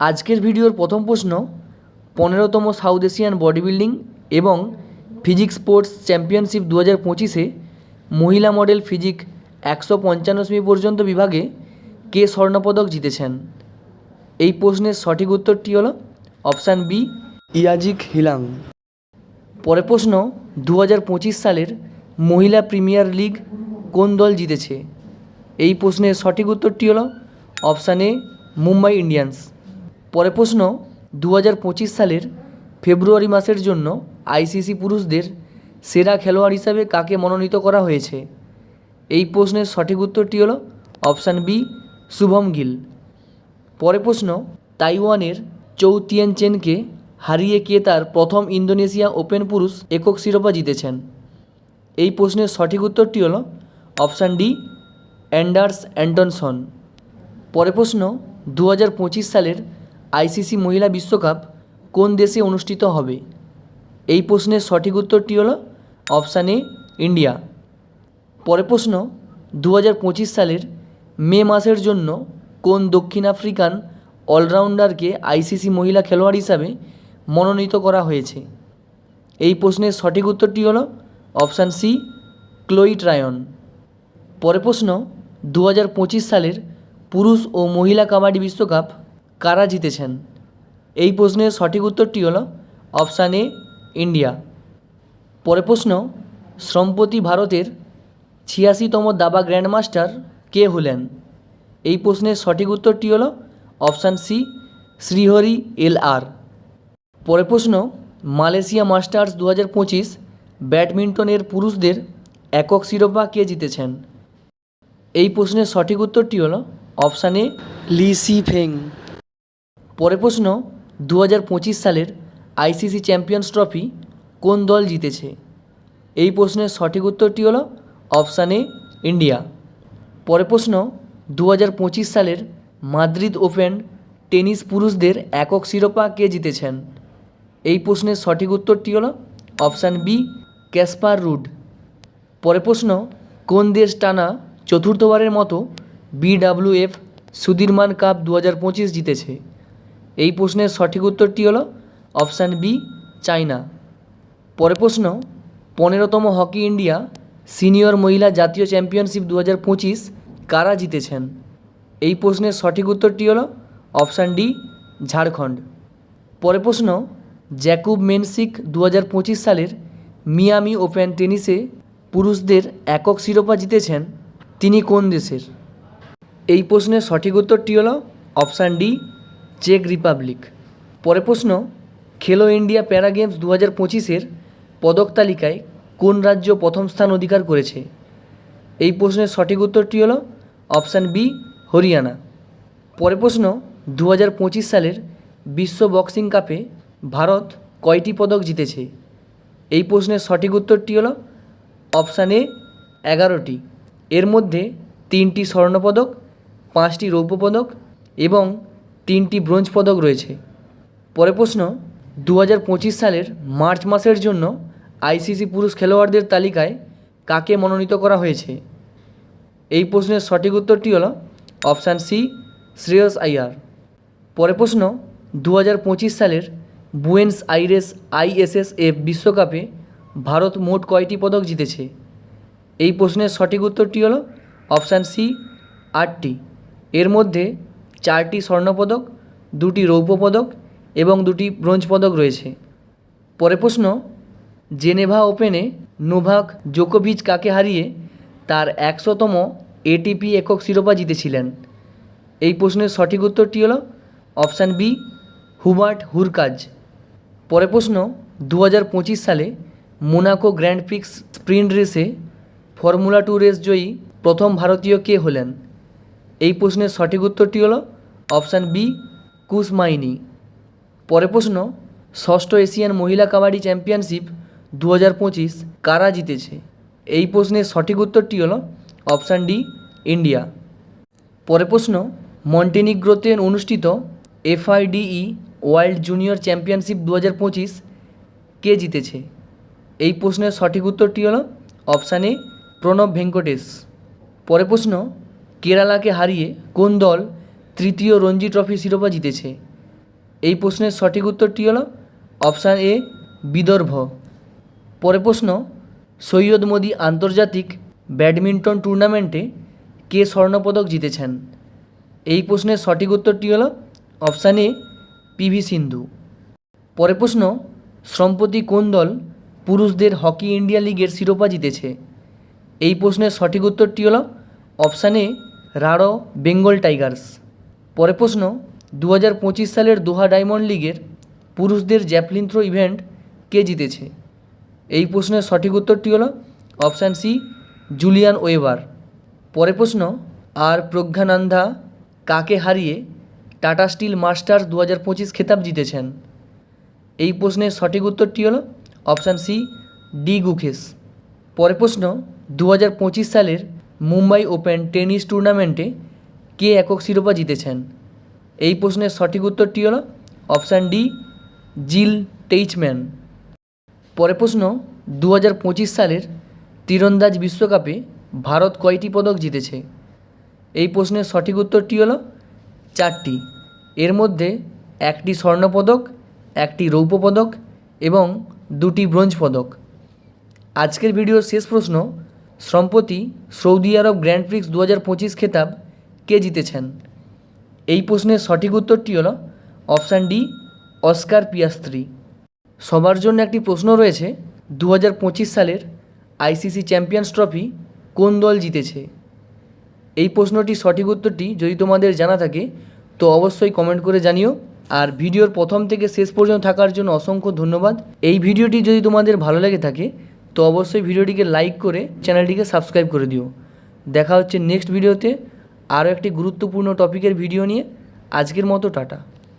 আজকের ভিডিওর প্রথম প্রশ্ন, পনেরোতম সাউথ এশিয়ান বডি বিল্ডিং এবং ফিজিক্স স্পোর্টস চ্যাম্পিয়নশিপ দু হাজার পঁচিশে মহিলা মডেল ফিজিক একশো পঞ্চান্ন পর্যন্ত বিভাগে কে স্বর্ণপদক জিতেছেন? এই প্রশ্নের সঠিক উত্তরটি হল অপশান বি, ইয়াজিক হিলাং। পরে প্রশ্ন দু হাজার পঁচিশ সালের মহিলা প্রিমিয়ার লিগ কোন দল জিতেছে? এই প্রশ্নের সঠিক উত্তরটি হল অপশান এ, মুম্বাই ইন্ডিয়ান্স। পরের প্রশ্ন দু হাজার পঁচিশ সালের ফেব্রুয়ারি মাসের জন্য আইসিসি পুরুষদের সেরা খেলোয়াড় হিসাবে কাকে মনোনীত করা হয়েছে? এই প্রশ্নের সঠিক উত্তরটি হলো অপশান বি, শুভম গিল। পরে প্রশ্ন, তাইওয়ানের চৌতিয়ান চেনকে হারিয়ে কে তার প্রথম ইন্দোনেশিয়া ওপেন পুরুষ একক শিরোপা জিতেছেন? এই প্রশ্নের সঠিক উত্তরটি হলো অপশান ডি, অ্যান্ডার্স অ্যান্টনসন পরে প্রশ্ন দু হাজার পঁচিশ সালের আইসিসি মহিলা বিশ্বকাপ কোন দেশে অনুষ্ঠিত হবে? এই প্রশ্নের সঠিক উত্তরটি হলো অপশান এ, ইন্ডিয়া। পরে প্রশ্ন দু হাজার পঁচিশ সালের মে মাসের জন্য কোন দক্ষিণ আফ্রিকান অলরাউন্ডারকে আইসিসি মহিলা খেলোয়াড় হিসাবে মনোনীত করা হয়েছে? এই প্রশ্নের সঠিক উত্তরটি হলো অপশান সি, ক্লোই ট্রায়ন। পরের প্রশ্ন দু হাজার পঁচিশ সালের পুরুষ ও মহিলা কাবাডি বিশ্বকাপ কারা জিতেছেন? এই প্রশ্নের সঠিক উত্তরটি হলো অপশান এ, ইন্ডিয়া। পরে প্রশ্ন সম্প্রতি ভারতের ছিয়াশিতম দাবা গ্র্যান্ডমাস্টার কে হলেন? এই প্রশ্নের সঠিক উত্তরটি হলো option C, Srihari L R. পরে প্রশ্ন, মালয়েশিয়া মাস্টার্স দু হাজার পঁচিশ ব্যাডমিন্টনের পুরুষদের একক শিরোপা কে জিতেছেন? এই প্রশ্নের সঠিক উত্তরটি হলো option A, Li Shi Feng. পরের প্রশ্ন দু হাজার পঁচিশ সালের আইসিসি চ্যাম্পিয়ন্স ট্রফি কোন দল জিতেছে? এই প্রশ্নের সঠিক উত্তরটি হলো অপশান এ, ইন্ডিয়া। পরের প্রশ্ন দু হাজার পঁচিশ সালের মাদ্রিদ ওপেন টেনিস পুরুষদের একক শিরোপা কে জিতেছেন? এই প্রশ্নের সঠিক উত্তরটি হলো অপশান বি, ক্যাসপার রুড। পরের প্রশ্ন, কোন দেশ টানা চতুর্থবারের মতো বিডাব্লিউএফ সুদীরমান কাপ দু হাজার পঁচিশ জিতেছে? এই প্রশ্নের সঠিক উত্তরটি হলো অপশান বি চায়না পরের প্রশ্ন, পনেরোতম হকি ইন্ডিয়া সিনিয়র মহিলা জাতীয় চ্যাম্পিয়নশিপ দু হাজার পঁচিশ কারা জিতেছেন? এই প্রশ্নের সঠিক উত্তরটি হলো অপশান ডি, ঝাড়খণ্ড। পরের প্রশ্ন, জ্যাকুব মেনসিক দু হাজার পঁচিশ সালের মিয়ামি ওপেন টেনিসে পুরুষদের একক শিরোপা জিতেছেন তিনি কোন দেশের? এই প্রশ্নের সঠিক উত্তরটি হলো অপশান ডি চেক রিপাবলিক। পরে প্রশ্ন, খেলো ইন্ডিয়া প্যারা গেমস দু হাজার পঁচিশের পদক তালিকায় কোন রাজ্য প্রথম স্থান অধিকার করেছে? এই প্রশ্নের সঠিক উত্তরটি হলো অপশান বি, হরিয়ানা। পরে প্রশ্ন দু হাজার পঁচিশ সালের বিশ্ব বক্সিং কাপে ভারত কয়টি পদক জিতেছে? এই প্রশ্নের সঠিক উত্তরটি হলো অপশান এ, এগারোটি। এর মধ্যে তিনটি স্বর্ণপদক, পাঁচটি রৌপ্য পদক এবং তিনটি ব্রোঞ্জ পদক রয়েছে। পরে প্রশ্ন দু হাজার পঁচিশ সালের মার্চ মাসের জন্য আইসিসি পুরুষ খেলোয়াড়দের তালিকায় কাকে মনোনীত করা হয়েছে? এই প্রশ্নের সঠিক উত্তরটি হলো অপশান সি, শ্রেয়স আইয়ার পরে প্রশ্ন দু হাজার পঁচিশ সালের বুয়েন্স আইরেস আইএসএসএফ বিশ্বকাপে ভারত মোট কয়টি পদক জিতেছে? এই প্রশ্নের সঠিক উত্তরটি হলো অপশান সি, আটটি। এর মধ্যে চারটি স্বর্ণপদক, দুটি রৌপ্য পদক এবং দুটি ব্রোঞ্জ পদক রয়েছে। পরে প্রশ্ন, জেনেভা ওপেনে নোভাক জোকোভিচ কাকে হারিয়ে তার একশোতম এটিপি একক শিরোপা জিতেছিলেন? এই প্রশ্নের সঠিক উত্তরটি হলো অপশান বি, হুবার্ট হুরকাজ। পরে প্রশ্ন দু হাজার পঁচিশ সালে মোনাকো গ্র্যান্ড প্রিক্স স্প্রিন্ট রেসে ফর্মুলা টু রেস জয়ী প্রথম ভারতীয় কে হলেন? এই প্রশ্নের সঠিক উত্তরটি হলো অপশান বি, কুসমাইনি। পরে প্রশ্ন, ষষ্ঠ এশিয়ান মহিলা কাবাডি চ্যাম্পিয়নশিপ দু হাজার পঁচিশ কারা জিতেছে? এই প্রশ্নের সঠিক উত্তরটি হলো অপশান ডি, ইন্ডিয়া। পরে প্রশ্ন মন্টেনিগ্রোতে অনুষ্ঠিত এফআইডিই ওয়ার্ল্ড জুনিয়র চ্যাম্পিয়নশিপ দু হাজার পঁচিশ কে জিতেছে? এই প্রশ্নের সঠিক উত্তরটি হলো অপশান এ, প্রণব ভেঙ্কটেশ। পরে প্রশ্ন, কেরালাকে হারিয়ে কোন দল তৃতীয় রঞ্জি ট্রফি শিরোপা জিতেছে। এই প্রশ্নের সঠিক উত্তরটি হল অপশান এ, বিদর্ভ। পরে প্রশ্ন, সৈয়দ মোদী আন্তর্জাতিক ব্যাডমিন্টন টুর্নামেন্টে কে স্বর্ণপদক জিতেছেন? এই প্রশ্নের সঠিক উত্তরটি হল অপশান এ পিভি সিন্ধু। পরে প্রশ্ন, সম্প্রতি কোন দল পুরুষদের হকি ইন্ডিয়া লিগের শিরোপা জিতেছে? এই প্রশ্নের সঠিক উত্তরটি হল option A Rarh Bengal tigers. পরের প্রশ্ন দু হাজার পঁচিশ সালের দোহা ডায়মন্ড লিগের পুরুষদের জ্যাপলিন থ্রো ইভেন্ট কে জিতেছে? এই প্রশ্নের সঠিক উত্তরটি হলো অপশান সি, জুলিয়ান ওয়েভার। পরে প্রশ্ন, আর প্রজ্ঞানন্দা কাকে হারিয়ে টাটা স্টিল মাস্টার্স দু হাজার পঁচিশ খেতাব জিতেছেন? এই প্রশ্নের সঠিক উত্তরটি হলো অপশান সি, ডি গুখেস পরে প্রশ্ন দু হাজার পঁচিশ সালের মুম্বাই ওপেন টেনিস টুর্নামেন্টে কে একক শিরোপা জিতেছেন? এই প্রশ্নের সঠিক উত্তরটি হলো অপশান ডি, জিল টেইচম্যান। পরে প্রশ্ন দু হাজার পঁচিশ সালের তীরন্দাজ বিশ্বকাপে ভারত কয়টি পদক জিতেছে? এই প্রশ্নের সঠিক উত্তরটি হলো চারটি। এর মধ্যে একটি স্বর্ণপদক একটি রৌপ্য পদক এবং দুটি ব্রোঞ্জ পদক। আজকের ভিডিওর শেষ প্রশ্ন, সম্প্রতি সৌদি আরব গ্র্যান্ড প্রিক্স দু হাজার পঁচিশ খেতাব কে জিতেছেন? এই প্রশ্নের সঠিক উত্তরটি হলো অপশান ডি, অস্কার পিয়াস্ত্রি। সবার জন্য একটি প্রশ্ন রয়েছে দু হাজার পঁচিশ সালের আইসিসি চ্যাম্পিয়ন্স ট্রফি কোন দল জিতেছে? এই প্রশ্নটির সঠিক উত্তরটি যদি তোমাদের জানা থাকে, তো অবশ্যই কমেন্ট করে জানিও। আর ভিডিওর প্রথম থেকে শেষ পর্যন্ত থাকার জন্য অসংখ্য ধন্যবাদ। এই ভিডিওটি যদি তোমাদের ভালো লেগে থাকে, তো অবশ্যই ভিডিওটিকে লাইক করে চ্যানেলটিকে সাবস্ক্রাইব করে দিও। দেখা হচ্ছে নেক্সট ভিডিওতে আরও একটি গুরুত্বপূর্ণ টপিকের ভিডিও নিয়ে আজকের মতো টাটা।